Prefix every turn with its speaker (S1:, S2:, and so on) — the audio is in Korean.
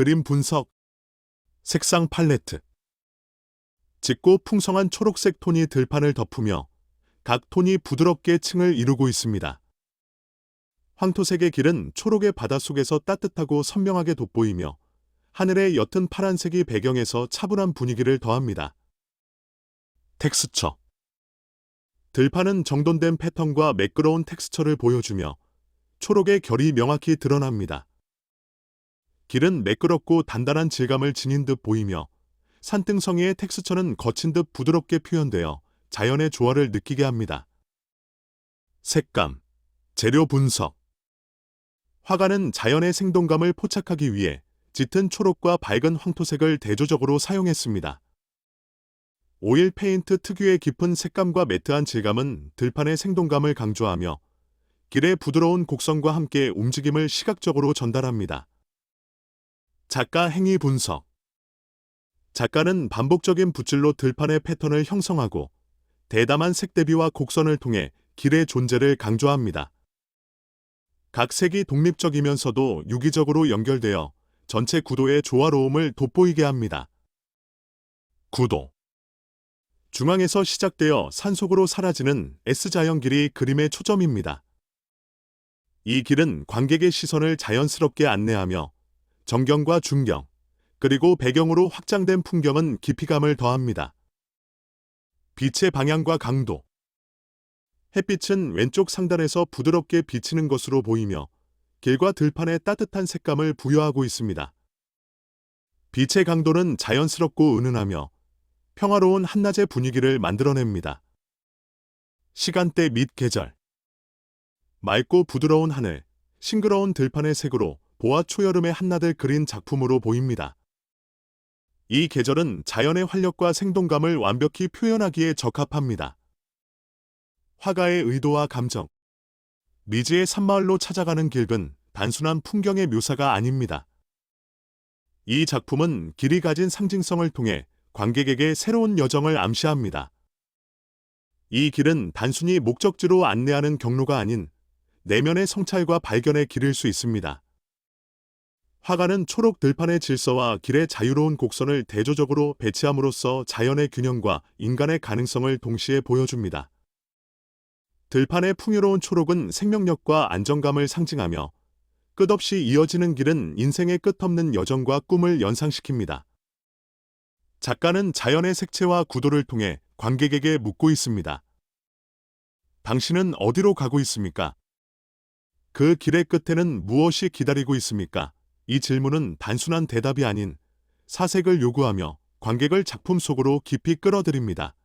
S1: 그림 분석, 색상 팔레트. 짙고 풍성한 초록색 톤이 들판을 덮으며 각 톤이 부드럽게 층을 이루고 있습니다. 황토색의 길은 초록의 바닷속에서 따뜻하고 선명하게 돋보이며 하늘의 옅은 파란색이 배경에서 차분한 분위기를 더합니다. 텍스처 들판은 정돈된 패턴과 매끄러운 텍스처를 보여주며 초록의 결이 명확히 드러납니다. 길은 매끄럽고 단단한 질감을 지닌 듯 보이며 산등성이의 텍스처는 거친 듯 부드럽게 표현되어 자연의 조화를 느끼게 합니다. 색감, 재료 분석 화가는 자연의 생동감을 포착하기 위해 짙은 초록과 밝은 황토색을 대조적으로 사용했습니다. 오일 페인트 특유의 깊은 색감과 매트한 질감은 들판의 생동감을 강조하며 길의 부드러운 곡선과 함께 움직임을 시각적으로 전달합니다. 작가 행위 분석 작가는 반복적인 붓질로 들판의 패턴을 형성하고 대담한 색 대비와 곡선을 통해 길의 존재를 강조합니다. 각 색이 독립적이면서도 유기적으로 연결되어 전체 구도의 조화로움을 돋보이게 합니다. 구도 중앙에서 시작되어 산속으로 사라지는 S자형 길이 그림의 초점입니다. 이 길은 관객의 시선을 자연스럽게 안내하며 정경과 중경, 그리고 배경으로 확장된 풍경은 깊이감을 더합니다. 빛의 방향과 강도 햇빛은 왼쪽 상단에서 부드럽게 비치는 것으로 보이며 길과 들판에 따뜻한 색감을 부여하고 있습니다. 빛의 강도는 자연스럽고 은은하며 평화로운 한낮의 분위기를 만들어냅니다. 시간대 및 계절 맑고 부드러운 하늘, 싱그러운 들판의 색으로 보아 초여름의 한낮을 그린 작품으로 보입니다. 이 계절은 자연의 활력과 생동감을 완벽히 표현하기에 적합합니다. 화가의 의도와 감정 미지의 산마을로 찾아가는 길은 단순한 풍경의 묘사가 아닙니다. 이 작품은 길이 가진 상징성을 통해 관객에게 새로운 여정을 암시합니다. 이 길은 단순히 목적지로 안내하는 경로가 아닌 내면의 성찰과 발견의 길일 수 있습니다. 화가는 초록 들판의 질서와 길의 자유로운 곡선을 대조적으로 배치함으로써 자연의 균형과 인간의 가능성을 동시에 보여줍니다. 들판의 풍요로운 초록은 생명력과 안정감을 상징하며 끝없이 이어지는 길은 인생의 끝없는 여정과 꿈을 연상시킵니다. 작가는 자연의 색채와 구도를 통해 관객에게 묻고 있습니다. 당신은 어디로 가고 있습니까? 그 길의 끝에는 무엇이 기다리고 있습니까? 이 질문은 단순한 대답이 아닌 사색을 요구하며 관객을 작품 속으로 깊이 끌어들입니다.